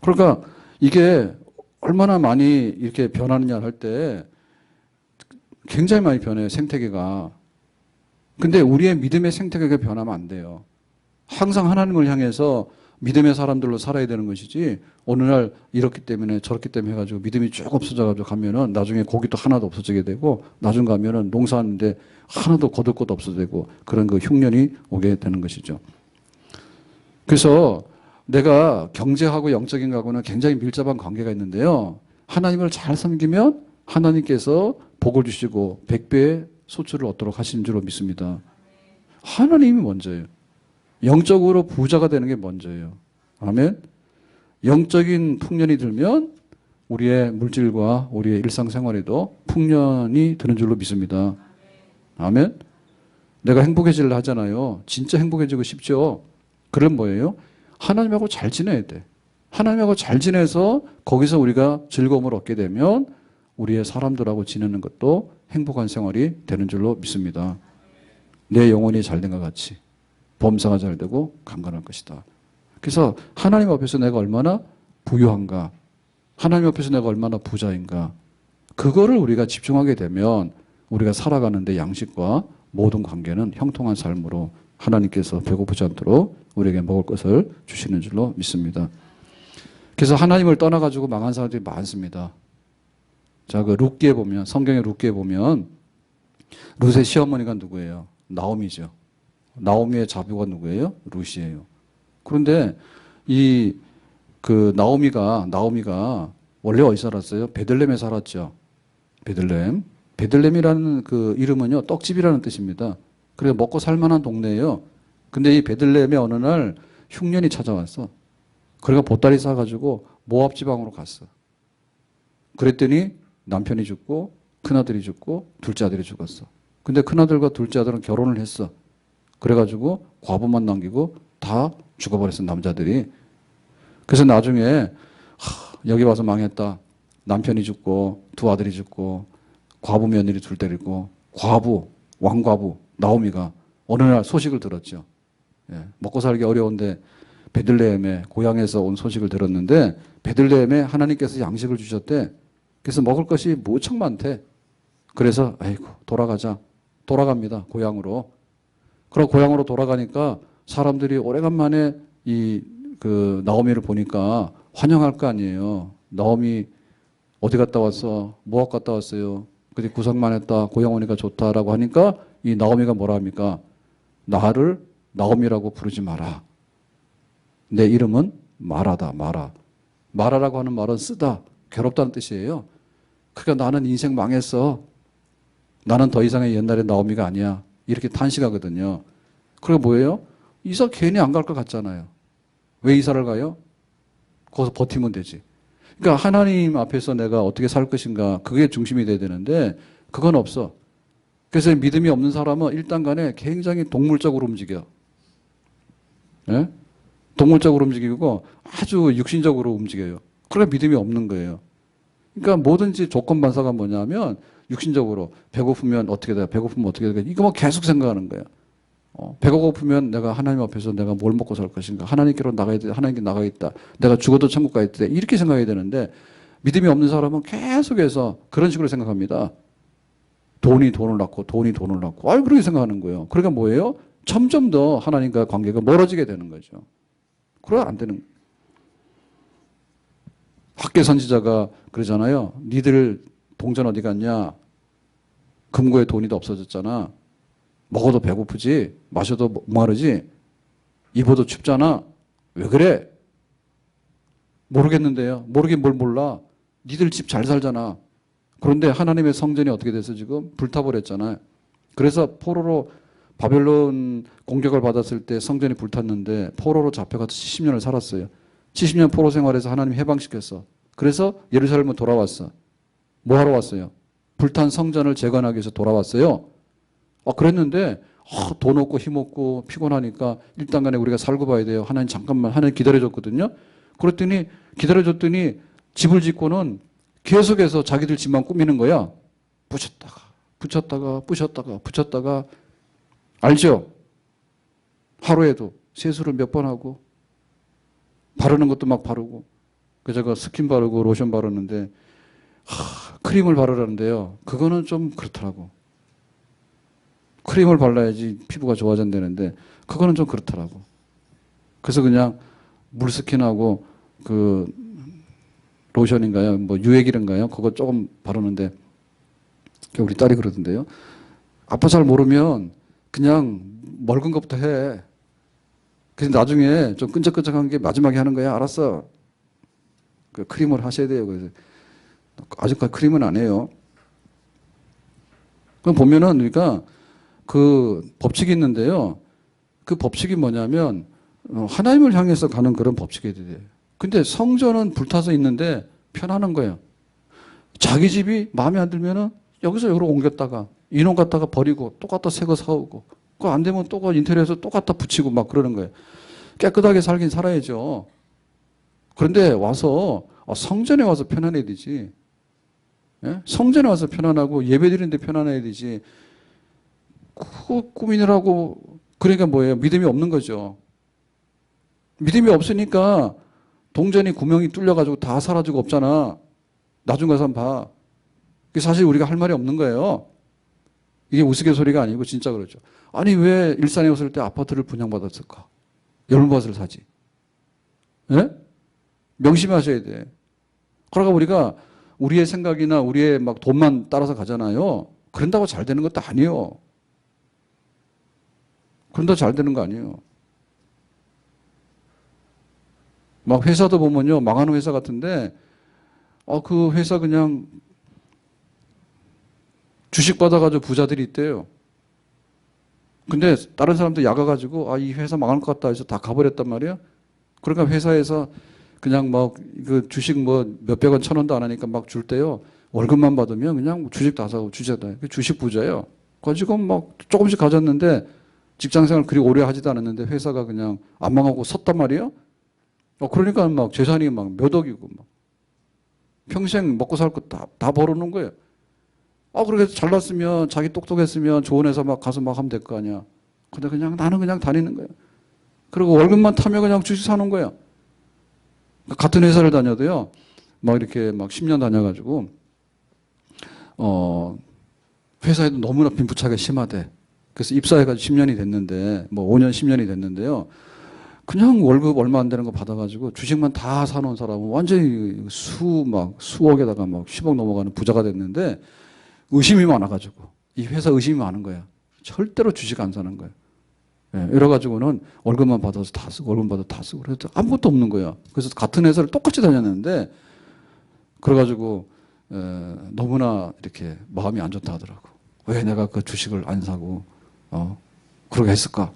그러니까 이게 얼마나 많이 이렇게 변하느냐 할 때 굉장히 많이 변해요, 생태계가. 근데 우리의 믿음의 생태계가 변하면 안 돼요. 항상 하나님을 향해서 믿음의 사람들로 살아야 되는 것이지 어느 날 이렇기 때문에 저렇기 때문에 해가지고 믿음이 쭉 없어져가지고 가면은 나중에 고기도 하나도 없어지게 되고 나중 가면은 농사하는데 하나도 거둘 것도 없어지고 그런 그 흉년이 오게 되는 것이죠. 그래서 내가 경제하고 영적인 거하고는 굉장히 밀접한 관계가 있는데요. 하나님을 잘 섬기면 하나님께서 복을 주시고 백배의 소출을 얻도록 하시는 줄로 믿습니다. 하나님이 먼저예요. 영적으로 부자가 되는 게 먼저예요. 아멘. 영적인 풍년이 들면 우리의 물질과 우리의 일상생활에도 풍년이 드는 줄로 믿습니다. 아멘. 내가 행복해지려 하잖아요. 진짜 행복해지고 싶죠. 그럼 뭐예요? 하나님하고 잘 지내야 돼. 하나님하고 잘 지내서 거기서 우리가 즐거움을 얻게 되면 우리의 사람들하고 지내는 것도 행복한 생활이 되는 줄로 믿습니다. 내 영혼이 잘된 것 같이 범사가 잘 되고 강건할 것이다. 그래서 하나님 앞에서 내가 얼마나 부유한가, 하나님 앞에서 내가 얼마나 부자인가, 그거를 우리가 집중하게 되면 우리가 살아가는데 양식과 모든 관계는 형통한 삶으로 하나님께서 배고프지 않도록 우리에게 먹을 것을 주시는 줄로 믿습니다. 그래서 하나님을 떠나가지고 망한 사람들이 많습니다. 자, 그 룻기에 보면, 성경의 룻기에 보면, 룻의 시어머니가 누구예요? 나오미죠. 나오미의 자부가 누구예요? 룻이에요. 그런데 이 그 나오미가 나오미가 원래 어디 살았어요? 베들렘에 살았죠. 베들렘. 베들렘이라는 그 이름은요 떡집이라는 뜻입니다. 그래 먹고 살만한 동네예요. 근데 이 베들렘에 어느 날 흉년이 찾아왔어. 그래가 보따리 싸가지고 모압 지방으로 갔어. 그랬더니 남편이 죽고 큰아들이 죽고 둘째 아들이 죽었어. 근데 큰아들과 둘째 아들은 결혼을 했어. 그래가지고 과부만 남기고 다 죽어버렸어 남자들이. 그래서 나중에 하, 여기 와서 망했다. 남편이 죽고 두 아들이 죽고 과부 며느리 둘 때리고 과부 왕과부 나오미가 어느 날 소식을 들었죠. 예, 먹고 살기 어려운데 베들레헴에 고향에서 온 소식을 들었는데 베들레헴에 하나님께서 양식을 주셨대. 그래서 먹을 것이 무척 많대. 그래서 아이고 돌아가자. 돌아갑니다. 고향으로. 그럼 고향으로 돌아가니까 사람들이 오래간만에 이 그 나오미를 보니까 환영할 거 아니에요. 나오미 어디 갔다 왔어? 모압 갔다 왔어요. 근데 구성만 했다. 고향 오니까 좋다라고 하니까 이 나오미가 뭐라 합니까? 나를 나오미라고 부르지 마라. 내 이름은 마라다. 마라. 마라라고 하는 말은 쓰다. 괴롭다는 뜻이에요. 그러니까 나는 인생 망했어. 나는 더 이상의 옛날의 나오미가 아니야. 이렇게 탄식하거든요. 그리고 뭐예요? 이사 괜히 안 갈 것 같잖아요. 왜 이사를 가요? 거기서 버티면 되지. 그러니까 하나님 앞에서 내가 어떻게 살 것인가 그게 중심이 돼야 되는데 그건 없어. 그래서 믿음이 없는 사람은 일단 간에 굉장히 동물적으로 움직여. 예? 동물적으로 움직이고 아주 육신적으로 움직여요. 그래 믿음이 없는 거예요. 그러니까 뭐든지 조건 반사가 뭐냐면 육신적으로 배고프면 어떻게 돼? 배고프면 어떻게 돼? 이거 뭐 계속 생각하는 거예요. 어, 배가 고프면 내가 하나님 앞에서 내가 뭘 먹고 살 것인가? 하나님께로 나가야 돼. 하나님께 나가 있다. 내가 죽어도 천국 가야 돼. 이렇게 생각해야 되는데 믿음이 없는 사람은 계속해서 그런 식으로 생각합니다. 돈이 돈을 낳고 돈이 돈을 낳고 아유 그렇게 생각하는 거예요. 그러니까 뭐예요? 점점 더 하나님과 관계가 멀어지게 되는 거죠. 그래 안 되는. 학계 선지자가 그러잖아요. 니들 동전 어디 갔냐? 금고에 돈이 더 없어졌잖아. 먹어도 배고프지, 마셔도 목마르지, 입어도 춥잖아. 왜 그래? 모르겠는데요. 모르긴 뭘 몰라. 니들 집 잘 살잖아. 그런데 하나님의 성전이 어떻게 돼서 지금 불타버렸잖아요. 그래서 포로로 바벨론 공격을 받았을 때 성전이 불탔는데 포로로 잡혀가서 70년을 살았어요. 70년 포로 생활에서 하나님 해방시켰어. 그래서 예루살렘으로 돌아왔어. 뭐 하러 왔어요? 불탄 성전을 재건하기 위해서 돌아왔어요. 아, 그랬는데 아, 돈 없고 힘 없고 피곤하니까 일단 간에 우리가 살고 봐야 돼요. 하나님 잠깐만 하나님 기다려줬거든요. 그랬더니 기다려줬더니 집을 짓고는 계속해서 자기들 집만 꾸미는 거야. 부셨다가 붙였다가 부셨다가 붙였다가 알죠? 하루에도 세수를 몇 번 하고 바르는 것도 막 바르고 그 스킨 바르고 로션 바르는데 하, 크림을 바르라는데요. 그거는 좀 그렇더라고. 크림을 발라야지 피부가 좋아진다는데 그거는 좀 그렇더라고. 그래서 그냥 물 스킨하고 그 로션인가요? 뭐 유액이란가요? 그거 조금 바르는데 우리 딸이 그러던데요. 아빠 잘 모르면 그냥 멀건 것부터 해. 그래서 나중에 좀 끈적끈적한 게 마지막에 하는 거야. 알았어. 그 크림을 하셔야 돼요. 그래서 아직까지 크림은 안 해요. 그럼 보면은 그러니까 그 법칙이 있는데요. 그 법칙이 뭐냐면 어, 하나님을 향해서 가는 그런 법칙이 돼요. 근데 성전은 불타서 있는데 편안한 거예요. 자기 집이 마음에 안 들면은 여기서 여기로 옮겼다가 인원 갖다가 버리고 또 갖다 새 거 사오고 그거 안 되면 또그 인테리어에서 또 갖다 붙이고 막 그러는 거예요. 깨끗하게 살긴 살아야죠. 그런데 와서 어, 성전에 와서 편안해야 되지. 예? 성전에 와서 편안하고 예배 드리는데 편안해야 되지. 그 꾸미느라고 그러니까 뭐예요? 믿음이 없는 거죠. 믿음이 없으니까 동전이 구멍이 뚫려가지고 다 사라지고 없잖아. 나중 가서 봐. 사실 우리가 할 말이 없는 거예요. 이게 우스갯소리가 아니고 진짜 그렇죠. 아니 왜 일산에 왔을 때 아파트를 분양받았을까? 열무밭을 사지. 예? 명심하셔야 돼. 그러니까 우리가 우리의 생각이나 우리의 막 돈만 따라서 가잖아요. 그런다고 잘 되는 것도 아니에요. 그런다고 잘 되는 거 아니에요. 막 회사도 보면요. 망하는 회사 같은데, 어, 그 회사 그냥 주식 받아가지고 부자들이 있대요. 근데 다른 사람들 야가가지고, 아, 이 회사 망할 것 같다 해서 다 가버렸단 말이야. 그러니까 회사에서 그냥 막 그 주식 뭐 몇백 원, 천 원도 안 하니까 막 줄 때요. 월급만 받으면 그냥 주식 다 사고 주식 다. 그 주식 부자예요. 가지고 막 조금씩 가졌는데 직장 생활 그리 오래 하지도 않았는데 회사가 그냥 안 망하고 섰단 말이에요. 어, 그러니까 막 재산이 막 몇 억이고 막 평생 먹고 살 거 다, 다 벌어놓은 거예요. 아, 그렇게 잘났으면 자기 똑똑했으면 좋은 회사 막 가서 막 하면 될 거 아니야. 근데 그냥 나는 그냥 다니는 거예요. 그리고 월급만 타면 그냥 주식 사는 거예요. 같은 회사를 다녀도요, 막 이렇게 막 10년 다녀가지고, 어, 회사에도 너무나 빈부차가 심하대. 그래서 입사해가지고 10년이 됐는데, 뭐 5년, 10년이 됐는데요. 그냥 월급 얼마 안 되는 거 받아가지고 주식만 다 사놓은 사람은 완전히 수, 막 수억에다가 막 10억 넘어가는 부자가 됐는데 의심이 많아가지고 이 회사 의심이 많은 거야. 절대로 주식 안 사는 거야. 예, 이래가지고는 월급만 받아서 다 쓰고 월급 받아서 다 쓰고 그래서 아무것도 없는 거야. 그래서 같은 회사를 똑같이 다녔는데 그래가지고 에, 너무나 이렇게 마음이 안 좋다 하더라고. 왜 내가 그 주식을 안 사고 어 그러게 했을까?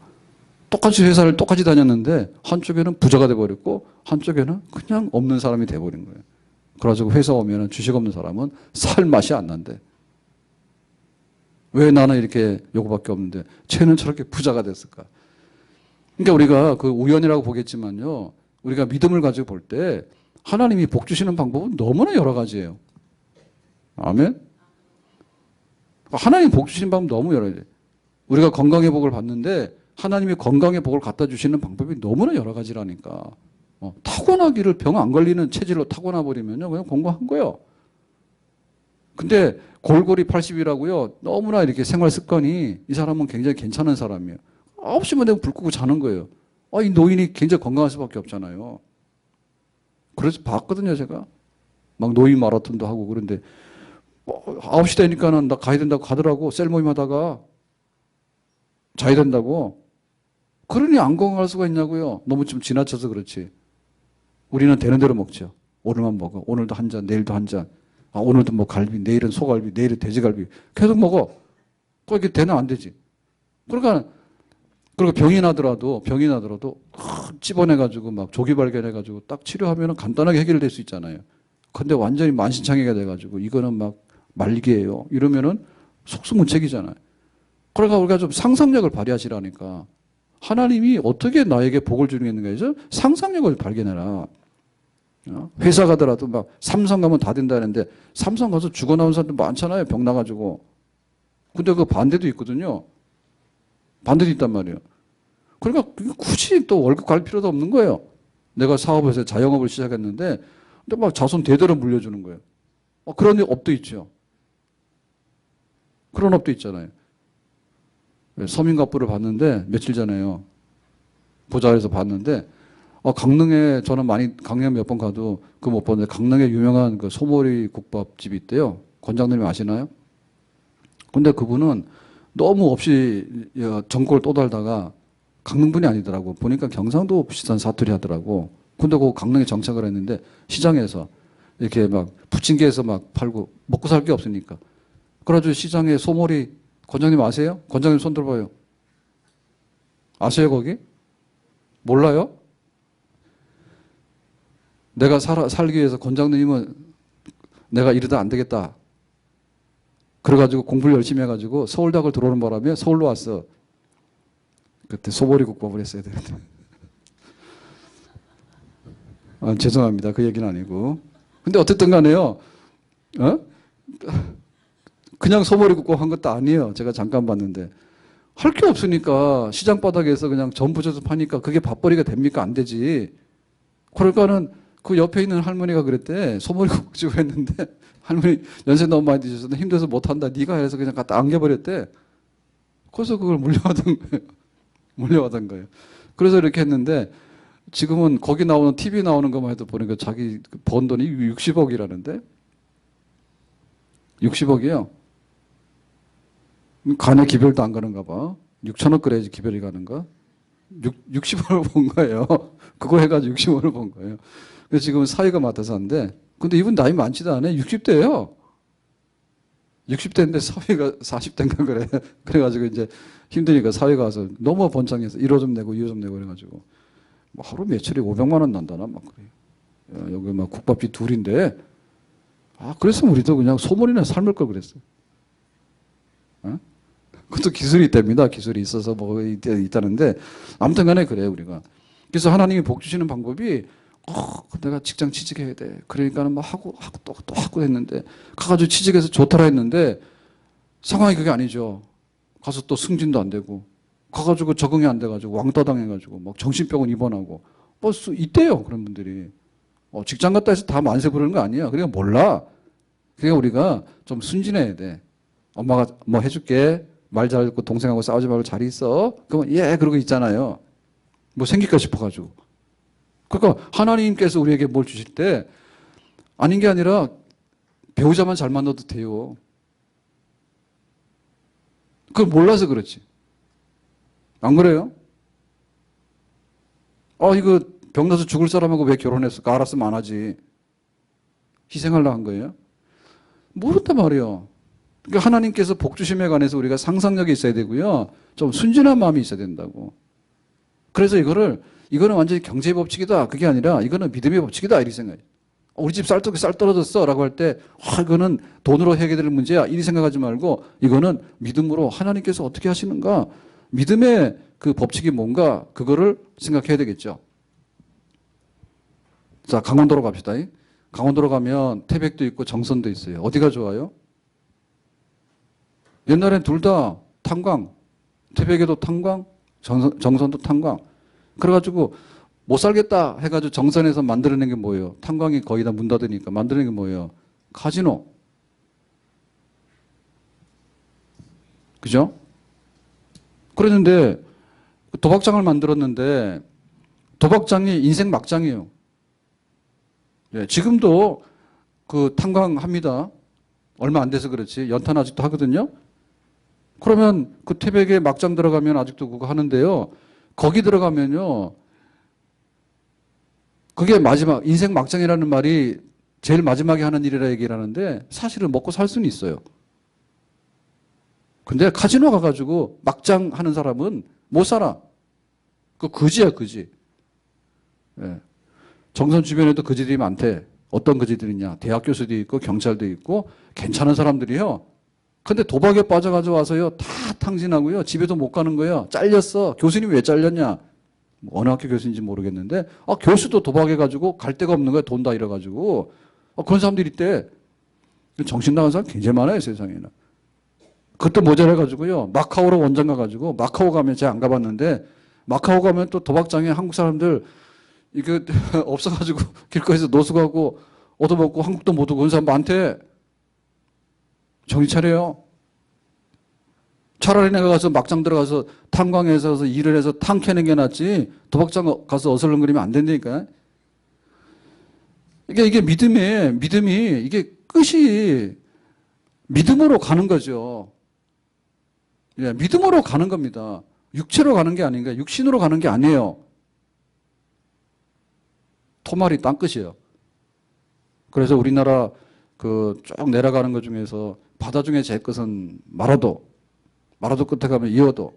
똑같이 회사를 똑같이 다녔는데 한쪽에는 부자가 돼버렸고 한쪽에는 그냥 없는 사람이 돼버린 거예요. 그래가지고 회사 오면은 주식 없는 사람은 살 맛이 안 난대. 왜 나는 이렇게 요거밖에 없는데 쟤는 저렇게 부자가 됐을까? 그러니까 우리가 그 우연이라고 보겠지만요. 우리가 믿음을 가지고 볼 때 하나님이 복 주시는 방법은 너무나 여러 가지예요. 아멘. 하나님 복 주시는 방법 너무 여러 가지. 우리가 건강의 복을 받는데 하나님이 건강의 복을 갖다 주시는 방법이 너무나 여러 가지라니까. 어, 타고나기를 병 안 걸리는 체질로 타고나 버리면요. 그냥 공부한 거예요. 근데 골골이 80이라고요. 너무나 이렇게 생활 습관이 이 사람은 굉장히 괜찮은 사람이에요. 9시만 되면 불 끄고 자는 거예요. 아, 이 노인이 굉장히 건강할 수밖에 없잖아요. 그래서 봤거든요, 제가. 막 노인 마라톤도 하고 그런데 뭐 9시 되니까는 나 가야 된다고 가더라고. 셀 모임 하다가 자야 된다고. 그러니 안 건강할 수가 있냐고요. 너무 좀 지나쳐서 그렇지. 우리는 되는 대로 먹죠. 오늘만 먹어. 오늘도 한 잔, 내일도 한 잔. 아, 오늘도 뭐 갈비, 내일은 소갈비, 내일은 돼지갈비. 계속 먹어. 그게 되나 안 되지. 그러니까, 그리고 병이 나더라도, 병이 나더라도, 찝어내가지고 막 조기 발견해가지고 딱 치료하면 간단하게 해결될 수 있잖아요. 근데 완전히 만신창이가 돼가지고 이거는 막 말기예요. 이러면은 속수무책이잖아요. 그러니까 우리가 좀 상상력을 발휘하시라니까. 하나님이 어떻게 나에게 복을 주겠는가 해서 상상력을 발견해라. 어? 회사 가더라도 막 삼성 가면 다 된다는데 삼성 가서 죽어 나온 사람들 많잖아요. 병 나가지고. 근데 그 반대도 있거든요. 반대도 있단 말이에요. 그러니까 굳이 또 월급 갈 필요도 없는 거예요. 내가 사업에서 자영업을 시작했는데 근데 막 자손 대대로 물려주는 거예요. 어, 그런 업도 있죠. 그런 업도 있잖아요. 네, 서민갑부를 봤는데 며칠 전에요. 보좌에서 봤는데 어, 강릉에 저는 많이 강릉에 몇번 가도 그 못 봤는데 강릉에 유명한 그 소머리 국밥집이 있대요. 권장님이 아시나요? 근데 그분은 너무 없이 어, 전골 떠달다가 강릉 분이 아니더라고. 보니까 경상도 비슷한 사투리 하더라고. 근데 그 강릉에 정착을 했는데 시장에서 이렇게 막 부침개에서 막 팔고 먹고 살 게 없으니까. 그래가지고 시장에 소머리 권장님 아세요? 권장님 손 들어봐요. 아세요 거기? 몰라요? 내가 살아, 살기 위해서 권장님은 내가 이러다 안 되겠다. 그래가지고 공부를 열심히 해가지고 서울대학을 들어오는 바람에 서울로 왔어. 그때 소머리 국밥을 했어야 되는데. 아, 죄송합니다. 그 얘기는 아니고. 근데 어쨌든 간에요. 어? 그냥 소머리 국밥 한 것도 아니에요. 제가 잠깐 봤는데. 할 게 없으니까 시장 바닥에서 그냥 전 부쳐서 파니까 그게 밥벌이가 됩니까? 안 되지. 그러니까는 그 옆에 있는 할머니가 그랬대. 소머리 국집 했는데 할머니 연세 너무 많이 드셔서 힘들어서 못한다. 네가 해서 그냥 갖다 안겨버렸대. 그래서 그걸 물려받은 거예요. 물려받은 거예요. 그래서 이렇게 했는데 지금은 거기 나오는 TV 나오는 것만 해도 보니까 자기 번 돈이 60억이라는데 60억이요. 간에 기별도 안 가는가 봐. 6천억 그래야지 기별이 가는가? 6, 60억을 본 거예요. 그거 해가지고 60억을 본 거예요. 그래서 지금 사위가 맡아서 하는데, 근데 이분 나이 많지도 않아요. 60대예요. 60대인데 사위가 40대인가 그래. 그래가지고 이제 힘드니까 사위가 와서 너무 번창해서 1호 좀 내고 2호 좀 내고 그래가지고 뭐 하루 매출이 500만 원 난다나 막 그래요. 야, 여기 막 국밥집 둘인데 아 그래서 우리도 그냥 소문이나 삶을 걸 그랬어요. 어? 그것도 기술이 됩니다. 기술이 있어서 뭐 있- 있다는데 아무튼간에 그래요 우리가. 그래서 하나님이 복 주시는 방법이 어, 내가 직장 취직해야 돼. 그러니까는 뭐 하고 하고 또, 또 하고 했는데 가가지고 취직해서 좋더라 했는데 상황이 그게 아니죠. 가서 또 승진도 안 되고 가가지고 적응이 안 돼가지고 왕따 당해가지고 막 정신병원 입원하고 뭐 수- 있대요 그런 분들이. 어, 직장 갔다 해서 다 만세 부르는 거 아니야. 그러니까 몰라. 그러니까 우리가 좀 순진해야 돼. 엄마가 뭐 해줄게. 말 잘 듣고 동생하고 싸우지 말고 잘 있어. 그러면 예 그러고 있잖아요. 뭐 생길까 싶어가지고. 그러니까 하나님께서 우리에게 뭘 주실 때 아닌 게 아니라 배우자만 잘 만나도 돼요. 그걸 몰라서 그렇지. 안 그래요? 어, 이거 병나서 죽을 사람하고 왜 결혼했을까? 알았으면 안 하지. 희생하려고 한 거예요? 모른단 말이에요. 그러니까 하나님께서 복 주심에 관해서 우리가 상상력이 있어야 되고요. 좀 순진한 마음이 있어야 된다고. 그래서 이거를 이거는 완전히 경제의 법칙이다. 그게 아니라 이거는 믿음의 법칙이다. 이렇게 생각해요. 어, 우리 집 쌀, 쌀 떨어졌어. 라고 할 때, 아, 이거는 돈으로 해결될 문제야. 이리 생각하지 말고, 이거는 믿음으로 하나님께서 어떻게 하시는가. 믿음의 그 법칙이 뭔가, 그거를 생각해야 되겠죠. 자, 강원도로 갑시다. 강원도로 가면 태백도 있고 정선도 있어요. 어디가 좋아요? 옛날엔 둘 다 탄광. 태백에도 탄광, 정선, 정선도 탄광. 그래가지고 못 살겠다 해가지고 정선에서 만들어낸 게 뭐예요? 탄광이 거의 다 문 닫으니까 만드는 게 뭐예요? 카지노. 그죠? 그랬는데 도박장을 만들었는데 도박장이 인생 막장이에요. 예, 지금도 그 탄광합니다. 얼마 안 돼서 그렇지. 연탄 아직도 하거든요. 그러면 그 태백에 막장 들어가면 아직도 그거 하는데요. 거기 들어가면요. 그게 마지막 인생 막장이라는 말이 제일 마지막에 하는 일이라 얘기를 하는데 사실은 먹고 살 수는 있어요. 근데 카지노 가가지고 막장 하는 사람은 못 살아. 그 거지야 거지. 예. 정선 주변에도 거지들이 많대. 어떤 거지들이냐? 대학 교수도 있고 경찰도 있고 괜찮은 사람들이요. 근데 도박에 빠져가지고 와서요 다 탕진하고요 집에도 못 가는 거예요. 잘렸어. 교수님 왜 잘렸냐? 뭐 어느 학교 교수인지 모르겠는데 아 교수도 도박해가지고 갈 데가 없는 거야 돈 다 잃어가지고 아, 그런 사람들이 있대. 정신 나간 사람 굉장히 많아요 세상에는. 그것도 모자라가지고요 마카오로 원장 가가지고 마카오 가면 제가 안 가봤는데 마카오 가면 또 도박장에 한국 사람들 이거 없어가지고 길거리에서 노숙하고 얻어먹고 한국도 못 오고 그런 사람 많대. 정신 차려요. 차라리 내가 가서 막장 들어가서 탄광에서 가서 일을 해서 탕 캐는 게 낫지 도박장 가서 어슬렁거리면 안 된다니까. 이게 이게 믿음이 믿음이 이게 끝이 믿음으로 가는 거죠. 예, 믿음으로 가는 겁니다. 육체로 가는 게 아닌가, 육신으로 가는 게 아니에요. 토말이 땅 끝이에요. 그래서 우리나라 그 쭉 내려가는 것 중에서 바다 중에 제일 끝은 마라도, 마라도 끝에 가면 이어도.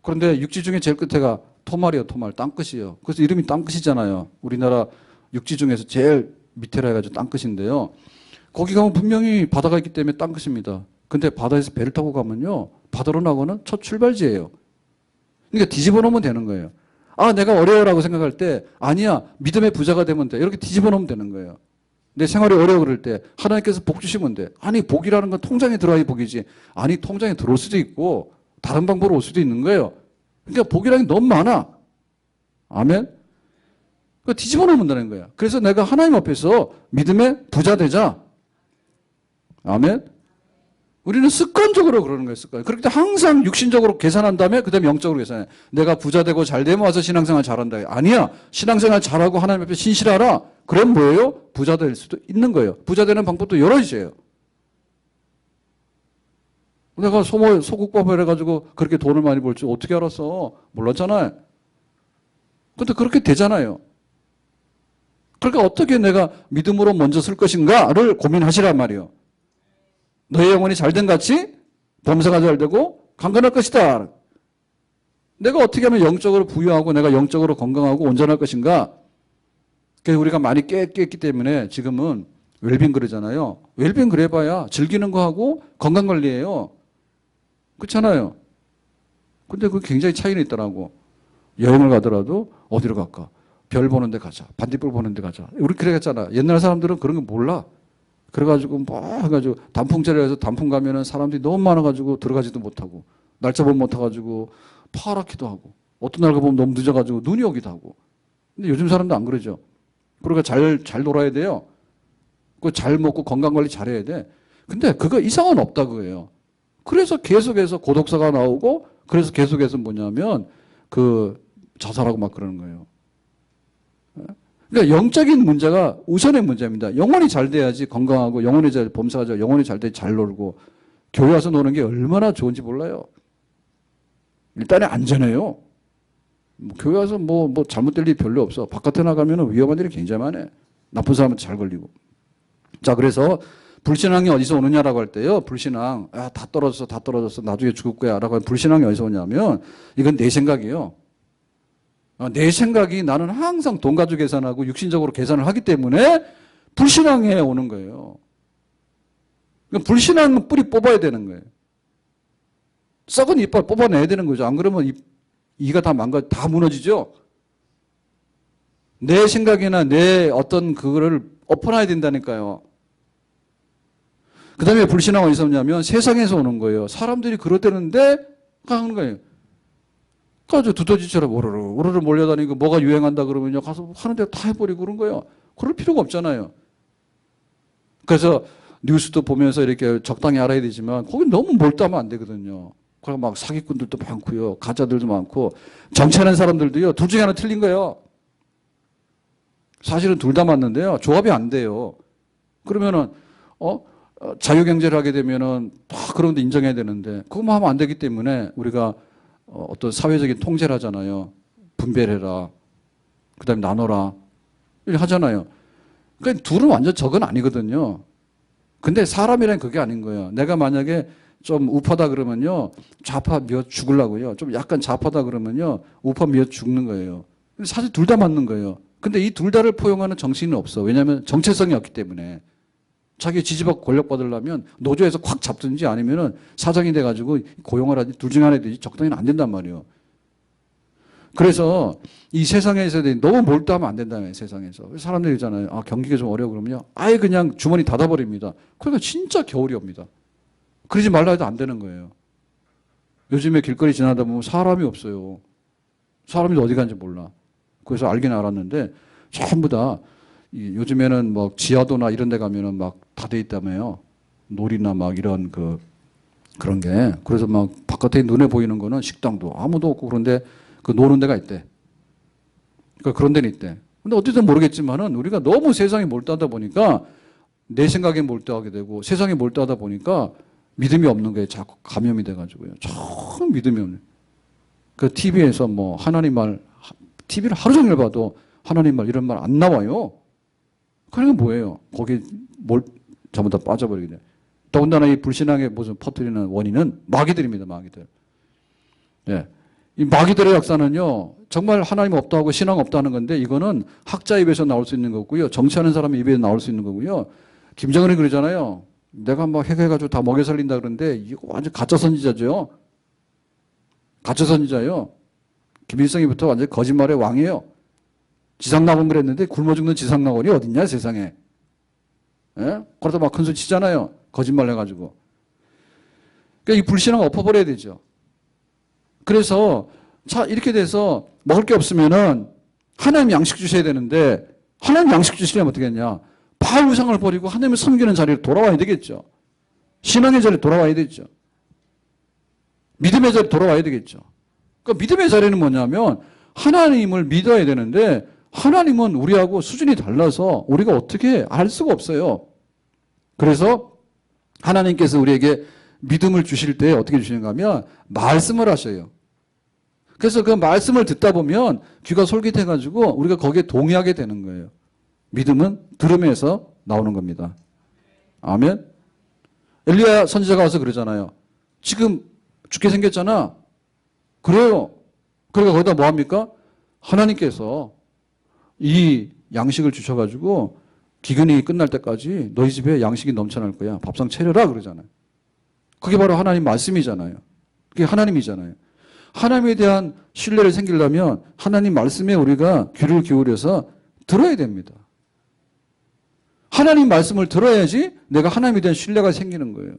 그런데 육지 중에 제일 끝에가 토말이에요, 토말, 땅 끝이에요. 그래서 이름이 땅 끝이잖아요. 우리나라 육지 중에서 제일 밑에라 해가지고 땅 끝인데요. 거기 가면 분명히 바다가 있기 때문에 땅 끝입니다. 근데 바다에서 배를 타고 가면요, 바다로 나가는 첫 출발지예요. 그러니까 뒤집어 놓으면 되는 거예요. 아, 내가 어려워라고 생각할 때, 아니야, 믿음의 부자가 되면 돼. 이렇게 뒤집어 놓으면 되는 거예요. 내 생활이 어려워 그럴 때, 하나님께서 복 주시면 돼. 아니, 복이라는 건 통장에 들어와야 복이지. 아니, 통장에 들어올 수도 있고, 다른 방법으로 올 수도 있는 거예요. 그러니까 복이라는 게 너무 많아. 아멘? 그 뒤집어 놓으면 되는 거야. 그래서 내가 하나님 앞에서 믿음의 부자 되자. 아멘? 우리는 습관적으로 그러는 거예요, 습관. 그렇기 때문에 항상 육신적으로 계산한 다음에 그 다음에 영적으로 계산해. 내가 부자 되고 잘 되면 와서 신앙생활 잘한다. 아니야. 신앙생활 잘하고 하나님 앞에 신실하라. 그럼 뭐예요? 부자 될 수도 있는 거예요. 부자 되는 방법도 여러 가지예요. 내가 소모, 소국밥을 해가지고 그렇게 돈을 많이 벌 줄 어떻게 알았어? 몰랐잖아요. 근데 그렇게 되잖아요. 그러니까 어떻게 내가 믿음으로 먼저 쓸 것인가를 고민하시란 말이에요. 너의 영혼이 잘된 같이 범사가 잘 되고 강건할 것이다. 내가 어떻게 하면 영적으로 부유하고 내가 영적으로 건강하고 온전할 것인가? 그래서 우리가 많이 깨, 깼기 때문에 지금은 웰빙 그러잖아요. 웰빙 그래봐야 즐기는 거 하고 건강 관리예요. 그렇잖아요. 근데 그 굉장히 차이는 있더라고. 여행을 가더라도 어디로 갈까? 별 보는 데 가자. 반딧불 보는 데 가자. 우리 그랬잖아. 옛날 사람들은 그런 거 몰라. 그래가지고 뭐 해가지고 단풍자리 에서 단풍 가면은 사람들이 너무 많아가지고 들어가지도 못하고 날짜 보면 못해가지고 파랗기도 하고 어떤 날 가보면 너무 늦어가지고 눈이 오기도 하고 근데 요즘 사람도 안 그러죠 그러니까 잘, 잘 놀아야 돼요 그잘 먹고 건강관리 잘해야 돼 근데 그거 이상은 없다 그거예요 그래서 계속해서 고독사가 나오고 그래서 계속해서 뭐냐면 그 자살하고 막 그러는 거예요 그러니까 영적인 문제가 우선의 문제입니다. 영혼이 잘 돼야지 건강하고 영혼이 잘 범사가 잘 영혼이 잘돼잘 놀고 교회 와서 노는 게 얼마나 좋은지 몰라요. 일단은 안전해요. 뭐 교회 와서 뭐, 뭐 잘못될 일이 별로 없어. 바깥에 나가면 위험한 일이 굉장히 많아. 나쁜 사람한테 잘 걸리고. 자, 그래서 불신앙이 어디서 오느냐라고 할 때요. 불신앙. 아, 다 떨어졌어. 다 떨어졌어. 나중에 죽을 거야. 라고 하면 불신앙이 어디서 오냐면 이건 내 생각이에요. 어, 내 생각이 나는 항상 돈 가지고 계산하고 육신적으로 계산을 하기 때문에 불신앙에 오는 거예요. 불신앙은 뿌리 뽑아야 되는 거예요. 썩은 이빨 뽑아내야 되는 거죠. 안 그러면 이, 이가 다 망가, 다 무너지죠. 내 생각이나 내 어떤 그거를 엎어놔야 된다니까요. 그 다음에 불신앙은 어디서 오냐면 세상에서 오는 거예요. 사람들이 그러대는데 하는 거예요. 가지고 두더지처럼 오르르 오르르 몰려다니고 뭐가 유행한다 그러면요 가서 하는 대로 다 해버리고 그런 거예요. 그럴 필요가 없잖아요. 그래서 뉴스도 보면서 이렇게 적당히 알아야 되지만 거기 너무 몰두하면 안 되거든요. 그리고 막 사기꾼들도 많고요, 가짜들도 많고 정치하는 사람들도요 둘 중에 하나 틀린 거예요. 사실은 둘 다 맞는데요 조합이 안 돼요. 그러면은 어 어, 자유경제를 하게 되면은 다 그런 데 인정해야 되는데 그거만 하면 안 되기 때문에 우리가 어, 어떤 사회적인 통제를 하잖아요. 분배를 해라. 그 다음에 나눠라. 이렇게 하잖아요. 그러니까 둘은 완전 적은 아니거든요. 근데 사람이란 그게 아닌 거예요. 내가 만약에 좀 우파다 그러면요. 좌파 미어 죽으려고요. 좀 약간 좌파다 그러면요. 우파 미어 죽는 거예요. 근데 사실 둘 다 맞는 거예요. 근데 이 둘 다를 포용하는 정치인은 없어. 왜냐하면 정체성이 없기 때문에. 자기 지지받고 권력 받으려면 노조에서 콱 잡든지 아니면은 사장이 돼가지고 고용을 하지 둘 중에 하나 되지 적당히는 안 된단 말이에요. 그래서 이 세상에서 너무 몰두하면 안 된다며 세상에서 사람들이 있잖아요. 아 경기가 좀 어려워 그러면요. 아예 그냥 주머니 닫아버립니다. 그러니까 진짜 겨울이 옵니다. 그러지 말라 해도 안 되는 거예요. 요즘에 길거리 지나다 보면 사람이 없어요. 사람이 어디 간지 몰라. 그래서 알긴 알았는데 전부 다이 요즘에는 뭐 지하도나 이런 데 가면은 막 다 돼 있다며요. 놀이나 막 이런 그 그런 게 그래서 막 바깥에 눈에 보이는 거는 식당도 아무도 없고 그런데 그 노는 데가 있대. 그 그런 데는 있대. 근데 어쨌든 모르겠지만은 우리가 너무 세상에 몰두하다 보니까 내 생각에 몰두하게 되고 세상에 몰두하다 보니까 믿음이 없는 게 자꾸 감염이 돼가지고요. 참 믿음이 없는. 그 TV에서 뭐 하나님 말, TV를 하루 종일 봐도 하나님 말 이런 말 안 나와요. 그러니까 뭐예요? 거기 뭘 전부 다 빠져버리게 돼. 더군다나 이 불신앙의 무슨 퍼뜨리는 원인은 마귀들입니다, 마귀들. 예. 이 마귀들의 역사는요, 정말 하나님 없다 하고 신앙 없다는 건데, 이거는 학자 입에서 나올 수 있는 거고요. 정치하는 사람 입에서 나올 수 있는 거고요. 김정은이 그러잖아요. 내가 막 핵해가지고 다 먹여 살린다 그러는데, 이거 완전 가짜 선지자죠. 가짜 선지자요. 김일성이부터 완전 거짓말의 왕이에요. 지상낙원 그랬는데 굶어 죽는 지상낙원이 어딨냐, 세상에. 예? 그러다 막 큰 소리 치잖아요. 거짓말 해가지고. 그러니까 이 불신앙 엎어버려야 되죠. 그래서 자 이렇게 돼서 먹을 게 없으면은 하나님 양식 주셔야 되는데 하나님 양식 주시려면 어떻게 했냐? 바알 우상을 버리고 하나님을 섬기는 자리로 돌아와야 되겠죠. 신앙의 자리에 돌아와야 되죠. 믿음의 자리에 돌아와야 되겠죠. 그러니까 믿음의 자리는 뭐냐면 하나님을 믿어야 되는데 하나님은 우리하고 수준이 달라서 우리가 어떻게 알 수가 없어요. 그래서 하나님께서 우리에게 믿음을 주실 때 어떻게 주시는가 하면 말씀을 하셔요. 그래서 그 말씀을 듣다 보면 귀가 솔깃해가지고 우리가 거기에 동의하게 되는 거예요. 믿음은 들음에서 나오는 겁니다. 아멘. 엘리야 선지자가 와서 그러잖아요. 지금 죽게 생겼잖아. 그래요. 그러니까 거기다 뭐 합니까? 하나님께서 이 양식을 주셔가지고 기근이 끝날 때까지 너희 집에 양식이 넘쳐날 거야. 밥상 차려라 그러잖아요. 그게 바로 하나님 말씀이잖아요. 그게 하나님이잖아요. 하나님에 대한 신뢰를 생기려면 하나님 말씀에 우리가 귀를 기울여서 들어야 됩니다. 하나님 말씀을 들어야지 내가 하나님에 대한 신뢰가 생기는 거예요.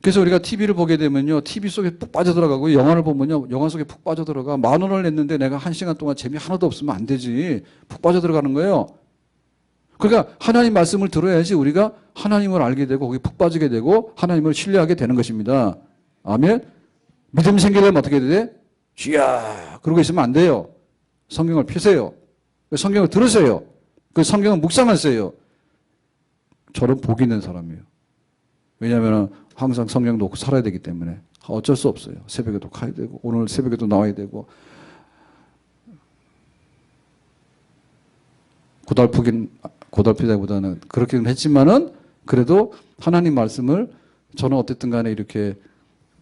그래서 우리가 TV를 보게 되면요. TV 속에 푹 빠져들어가고 영화를 보면요. 영화 속에 푹 빠져들어가. 만 원을 냈는데 내가 한 시간 동안 재미 하나도 없으면 안 되지. 푹 빠져들어가는 거예요. 그러니까 하나님 말씀을 들어야지 우리가 하나님을 알게 되고 거기 푹 빠지게 되고 하나님을 신뢰하게 되는 것입니다. 아멘. 믿음 생기려면 어떻게 해야 돼? 쥐야 그러고 있으면 안 돼요. 성경을 펴세요. 성경을 들으세요. 그 성경을 묵상하세요. 저는 복 있는 사람이에요. 왜냐하면 항상 성경 놓고 살아야 되기 때문에 어쩔 수 없어요. 새벽에도 가야 되고 오늘 새벽에도 나와야 되고 고달프긴 고달프다기보다는 그렇게는 했지만은 그래도 하나님 말씀을 저는 어쨌든 간에 이렇게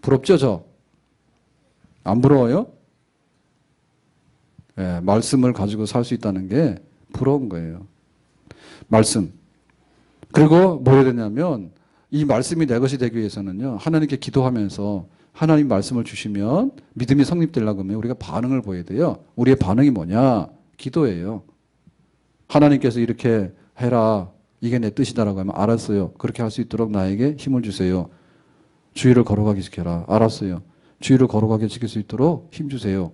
부럽죠 저? 안 부러워요? 예, 말씀을 가지고 살 수 있다는 게 부러운 거예요. 말씀. 그리고 뭐 해야 되냐면 이 말씀이 내 것이 되기 위해서는요. 하나님께 기도하면서 하나님 말씀을 주시면 믿음이 성립되려고 하면 우리가 반응을 보여야 돼요. 우리의 반응이 뭐냐? 기도예요. 하나님께서 이렇게 해라. 이게 내 뜻이다라고 하면 알았어요. 그렇게 할 수 있도록 나에게 힘을 주세요. 주의를 걸어가게 시켜라. 알았어요. 주의를 걸어가게 지킬 수 있도록 힘 주세요.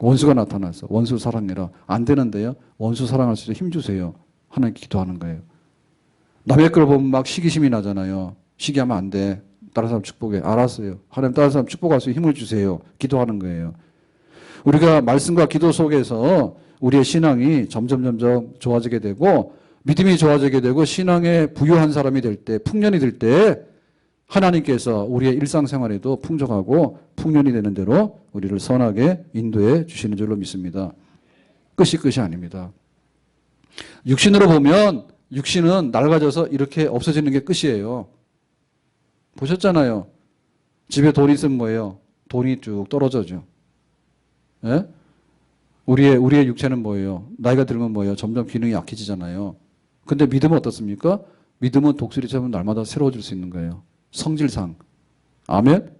원수가 나타났어. 원수 사랑해라. 안 되는데요. 원수 사랑할 수 있도록 힘 주세요. 하나님께 기도하는 거예요. 남의 걸 보면 막 시기심이 나잖아요. 시기하면 안 돼. 다른 사람 축복해. 알았어요. 하나님 다른 사람 축복할 수 힘을 주세요. 기도하는 거예요. 우리가 말씀과 기도 속에서 우리의 신앙이 점점 점점 좋아지게 되고 믿음이 좋아지게 되고 신앙에 부유한 사람이 될 때, 풍년이 될 때 하나님께서 우리의 일상생활에도 풍족하고 풍년이 되는 대로 우리를 선하게 인도해 주시는 줄로 믿습니다. 끝이 끝이 아닙니다. 육신으로 보면 육신은 낡아져서 이렇게 없어지는 게 끝이에요. 보셨잖아요. 집에 돈 있으면 뭐예요? 돈이 쭉 떨어져죠. 예? 우리의 우리의 육체는 뭐예요? 나이가 들면 뭐예요? 점점 기능이 약해지잖아요. 근데 믿음은 어떻습니까? 믿음은 독수리처럼 날마다 새로워질 수 있는 거예요. 성질상. 아멘?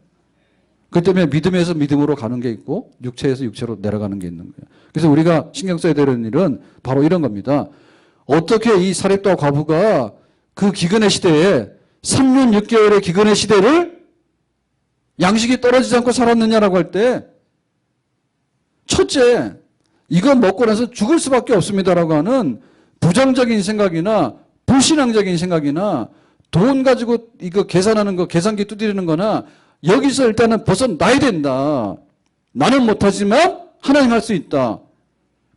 그 때문에 믿음에서 믿음으로 가는 게 있고 육체에서 육체로 내려가는 게 있는 거예요. 그래서 우리가 신경 써야 되는 일은 바로 이런 겁니다. 어떻게 이 사렙과 과부가 그 기근의 시대에 3년 6개월의 기근의 시대를 양식이 떨어지지 않고 살았느냐라고 할 때 첫째 이건 먹고 나서 죽을 수밖에 없습니다라고 하는 부정적인 생각이나 불신앙적인 생각이나 돈 가지고 이거 계산하는 거, 계산기 두드리는 거나 여기서 일단은 벗어나야 된다. 나는 못하지만 하나님 할 수 있다.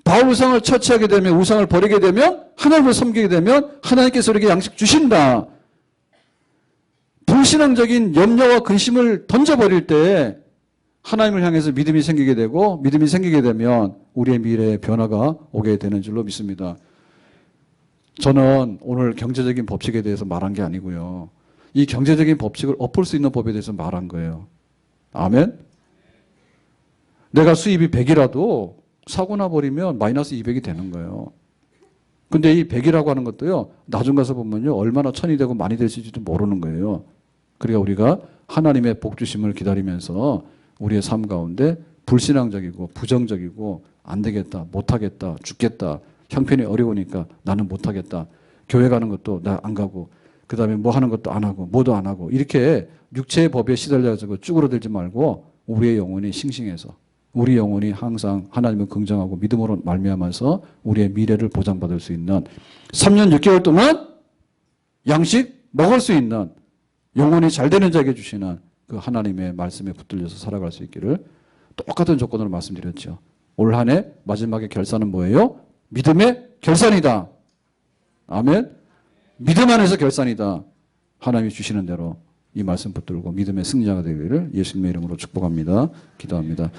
바울상을 처치하게 되면 우상을 버리게 되면 하나님을 섬기게 되면 하나님께서 우리에게 양식 주신다. 불신앙적인 염려와 근심을 던져버릴 때 하나님을 향해서 믿음이 생기게 되고 믿음이 생기게 되면 우리의 미래에 변화가 오게 되는 줄로 믿습니다. 저는 오늘 경제적인 법칙에 대해서 말한 게 아니고요. 이 경제적인 법칙을 엎을 수 있는 법에 대해서 말한 거예요. 아멘? 내가 수입이 100이라도 사고 나버리면 마이너스 200이 되는 거예요. 근데 이 100이라고 하는 것도요, 나중 가서 보면요, 얼마나 천이 되고 많이 될지도 모르는 거예요. 그러니까 우리가 하나님의 복 주심을 기다리면서 우리의 삶 가운데 불신앙적이고 부정적이고 안 되겠다, 못 하겠다, 죽겠다, 형편이 어려우니까 나는 못 하겠다. 교회 가는 것도 나 안 가고 그 다음에 뭐 하는 것도 안 하고 뭐도 안 하고 이렇게 육체의 법에 시달려가지고 쭈그러들지 말고 우리의 영혼이 싱싱해서 우리 영혼이 항상 하나님을 긍정하고 믿음으로 말미암아서 우리의 미래를 보장받을 수 있는 3년 6개월 동안 양식 먹을 수 있는 영혼이 잘 되는 자에게 주시는 그 하나님의 말씀에 붙들려서 살아갈 수 있기를 똑같은 조건으로 말씀드렸죠. 올 한 해 마지막에 결산은 뭐예요? 믿음의 결산이다. 아멘. 믿음 안에서 결산이다. 하나님이 주시는 대로 이 말씀 붙들고 믿음의 승리자가 되기를 예수님의 이름으로 축복합니다. 기도합니다.